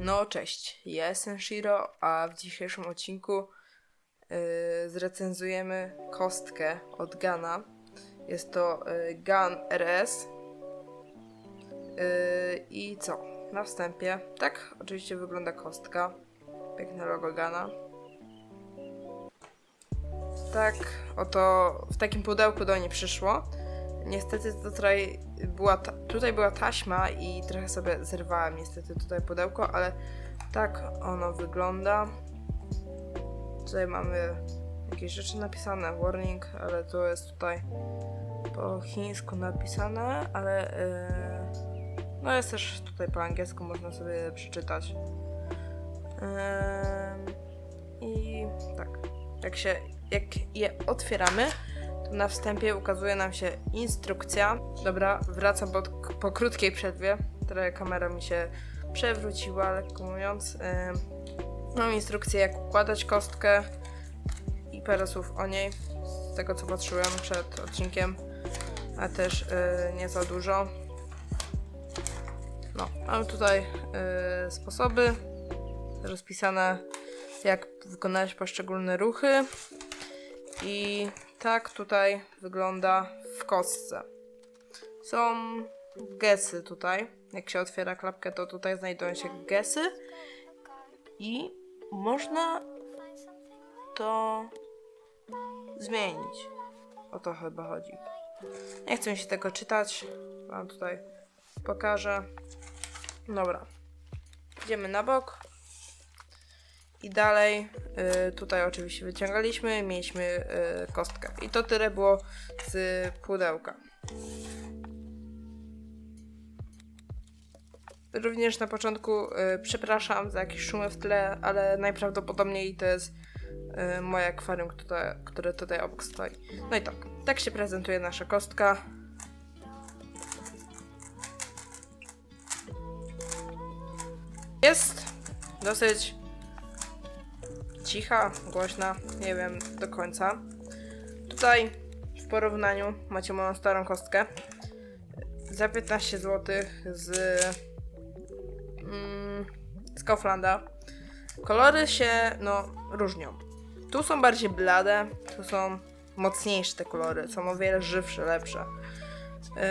No cześć, ja jestem Shiro, a w dzisiejszym odcinku yy, zrecenzujemy kostkę od Gana. Jest to yy, Gun RS. Yy, I co? Na wstępie, tak oczywiście wygląda kostka. Piękne logo Gana. Tak, oto w takim pudełku do niej przyszło. Niestety tutaj była, ta, tutaj była taśma i trochę sobie zerwałem niestety tutaj pudełko, ale tak ono wygląda. Tutaj mamy jakieś rzeczy napisane, warning, ale to jest tutaj po chińsku napisane, ale yy, no jest też tutaj po angielsku, można sobie przeczytać. Yy, I tak, jak się, jak je otwieramy, na wstępie ukazuje nam się instrukcja. Dobra, wracam po, po krótkiej przerwie. Trochę kamera mi się przewróciła, lekko mówiąc. Mam instrukcję, jak układać kostkę i parę słów o niej. Z tego co patrzyłem przed odcinkiem, a też yy, nie za dużo. No, mamy tutaj yy, sposoby rozpisane, jak wykonać poszczególne ruchy. I tak tutaj wygląda w kostce. Są gesy tutaj. Jak się otwiera klapkę, to tutaj znajdują się gesy. I można to zmienić. O to chyba chodzi. Nie chcę mi się tego czytać. Wam tutaj pokażę. Dobra. Idziemy na bok. I dalej y, tutaj oczywiście wyciągaliśmy, mieliśmy y, kostkę. I to tyle było z pudełka. Również na początku y, przepraszam za jakieś szumy w tle, ale najprawdopodobniej to jest y, moje akwarium, które, które tutaj obok stoi. No i tak, tak się prezentuje nasza kostka. Jest dosyć cicha, głośna, nie wiem do końca. Tutaj w porównaniu macie moją starą kostkę za 15 zł z, mm, z Kauflanda. Kolory się no różnią. Tu są bardziej blade, tu są mocniejsze te kolory, są o wiele żywsze, lepsze. Yy...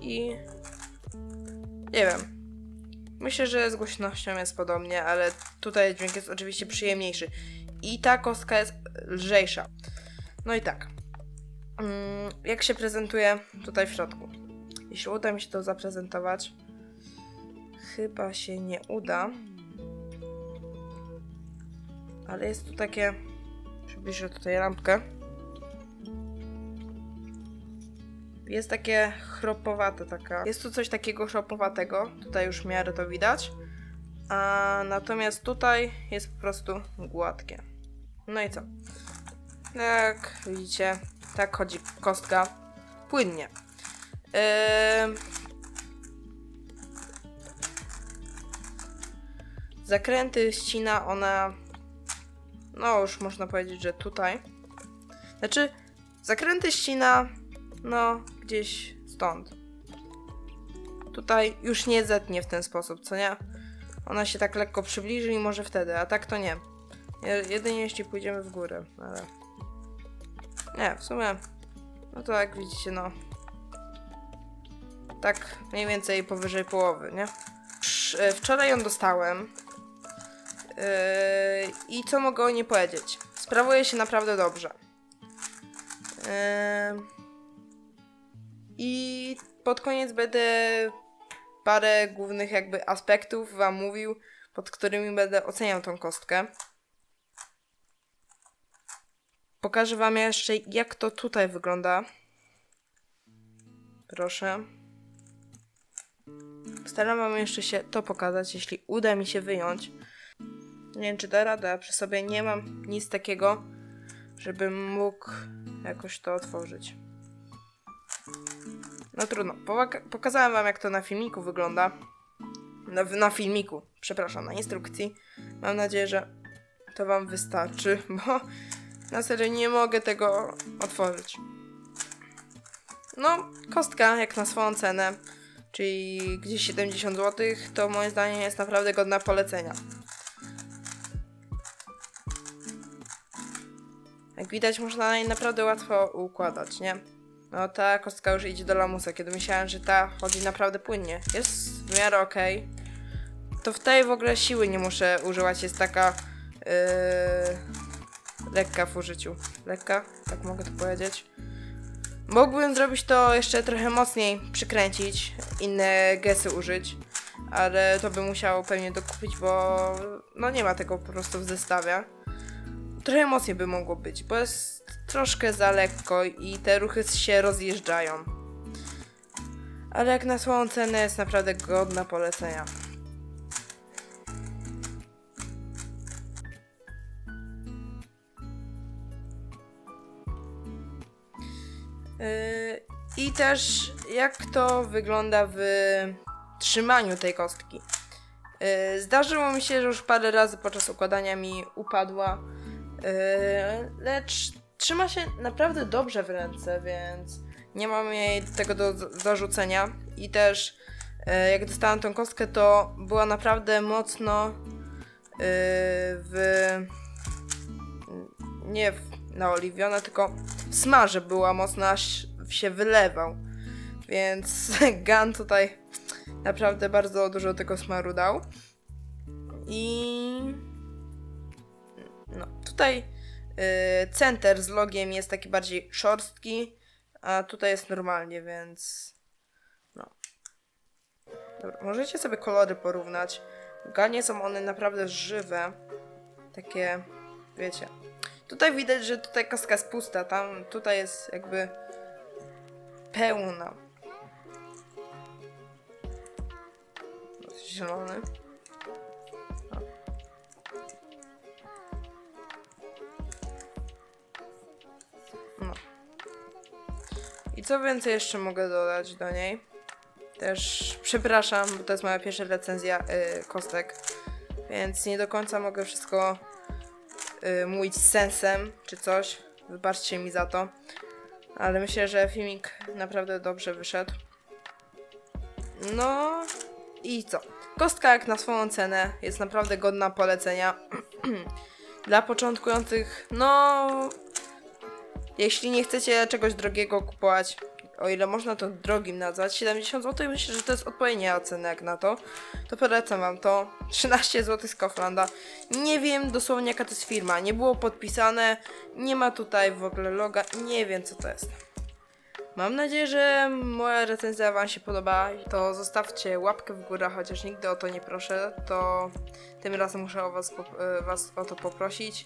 I nie wiem. Myślę, że z głośnością jest podobnie, ale tutaj dźwięk jest oczywiście przyjemniejszy. I ta kostka jest lżejsza. No i tak. Mm, Jak się prezentuje tutaj w środku? Jeśli uda mi się to zaprezentować, chyba się nie uda. Ale jest tu takie. Przybliżę tutaj lampkę. Jest takie chropowate taka. Jest tu coś takiego chropowatego. Tutaj już w miarę to widać. A natomiast tutaj jest po prostu gładkie. No i co? Jak widzicie, tak chodzi kostka płynnie. Yy... Zakręty ścina ona. No, już można powiedzieć, że tutaj. Znaczy, zakręty ścina no, gdzieś stąd. Tutaj już nie zetnie w ten sposób, co nie? Ona się tak lekko przybliży i może wtedy, a tak to nie. Je- Jedynie jeśli pójdziemy w górę, ale... Nie, w sumie... No to jak widzicie, no... Tak mniej więcej powyżej połowy, nie? E, Wczoraj ją dostałem. Yy, I co mogę o niej powiedzieć? Sprawuje się naprawdę dobrze. Yy, i pod koniec będę parę głównych jakby aspektów wam mówił, pod którymi będę oceniał tą kostkę. Pokażę wam jeszcze jak to tutaj wygląda. Proszę. Staram wam jeszcze się to pokazać, jeśli uda mi się wyjąć. Nie wiem, czy da radę, przy sobie nie mam nic takiego, żebym mógł jakoś to otworzyć. No trudno. Pokazałem wam, jak to na filmiku wygląda. Na, na filmiku, przepraszam, na instrukcji. Mam nadzieję, że to wam wystarczy, bo na serio nie mogę tego otworzyć. No, kostka jak na swoją cenę. czyli gdzieś 70 zł, to moim zdaniem jest naprawdę godna polecenia. Jak widać, można na niej naprawdę łatwo układać, nie? No ta kostka już idzie do lamusa, kiedy myślałem, że ta chodzi naprawdę płynnie. Jest w miarę okej. To w tej w ogóle siły nie muszę używać, jest taka yy, lekka w użyciu. Lekka, tak mogę to powiedzieć. Mógłbym zrobić to jeszcze trochę mocniej, przykręcić, inne gesy użyć, ale to by musiało pewnie dokupić, bo no nie ma tego po prostu w zestawie. Trochę mocniej by mogło być, bo jest troszkę za lekko i te ruchy się rozjeżdżają. Ale jak na swoją cenę jest naprawdę godna polecenia. Yy, I też jak to wygląda w trzymaniu tej kostki. Yy, Zdarzyło mi się, że już parę razy podczas układania mi upadła, yy, lecz trzyma się naprawdę dobrze w ręce, więc nie mam jej tego do zarzucenia. I też yy, jak dostałam tą kostkę, to była naprawdę mocno yy, w nie naoliwiona, tylko w smarze była mocno, aż się wylewał. Więc Gun tutaj naprawdę bardzo dużo tego smaru dał. I no, tutaj y, center z logiem jest taki bardziej szorstki, a tutaj jest normalnie, więc no. Dobra, możecie sobie kolory porównać. W Gunie są one naprawdę żywe. Takie, wiecie, Tutaj widać, że tutaj kaska jest pusta, tam tutaj jest jakby pełna. Zielony. I co więcej jeszcze mogę dodać do niej? Też przepraszam, bo to jest moja pierwsza recenzja y, kostek, więc nie do końca mogę wszystko y, mówić z sensem czy coś. Wybaczcie mi za to. Ale myślę, że filmik naprawdę dobrze wyszedł. No i co? Kostka jak na swoją cenę jest naprawdę godna polecenia. Dla początkujących, no jeśli nie chcecie czegoś drogiego kupować, o ile można to drogim nazwać, 70 zł myślę, że to jest odpowiednia cena jak na to, to polecam wam to. 13 zł z Kauflanda. Nie wiem dosłownie jaka to jest firma, nie było podpisane, nie ma tutaj w ogóle loga, nie wiem co to jest. Mam nadzieję, że moja recenzja Wam się podoba. To zostawcie łapkę w górę, chociaż nigdy o to nie proszę. To tym razem muszę o was, e, was o to poprosić.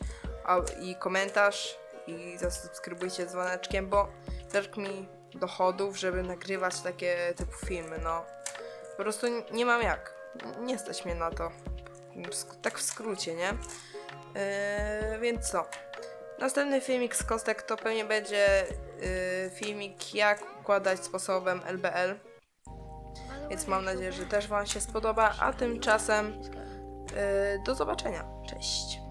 I komentarz. I zasubskrybujcie dzwoneczkiem, bo brak mi dochodów, żeby nagrywać takie typu filmy. No po prostu nie mam jak. Nie stać mnie na to. Tak w skrócie, nie? Yy, więc co? Następny filmik z kostek to pewnie będzie yy, filmik jak układać sposobem LBL. Więc mam nadzieję, że też Wam się spodoba. A tymczasem yy, do zobaczenia. Cześć.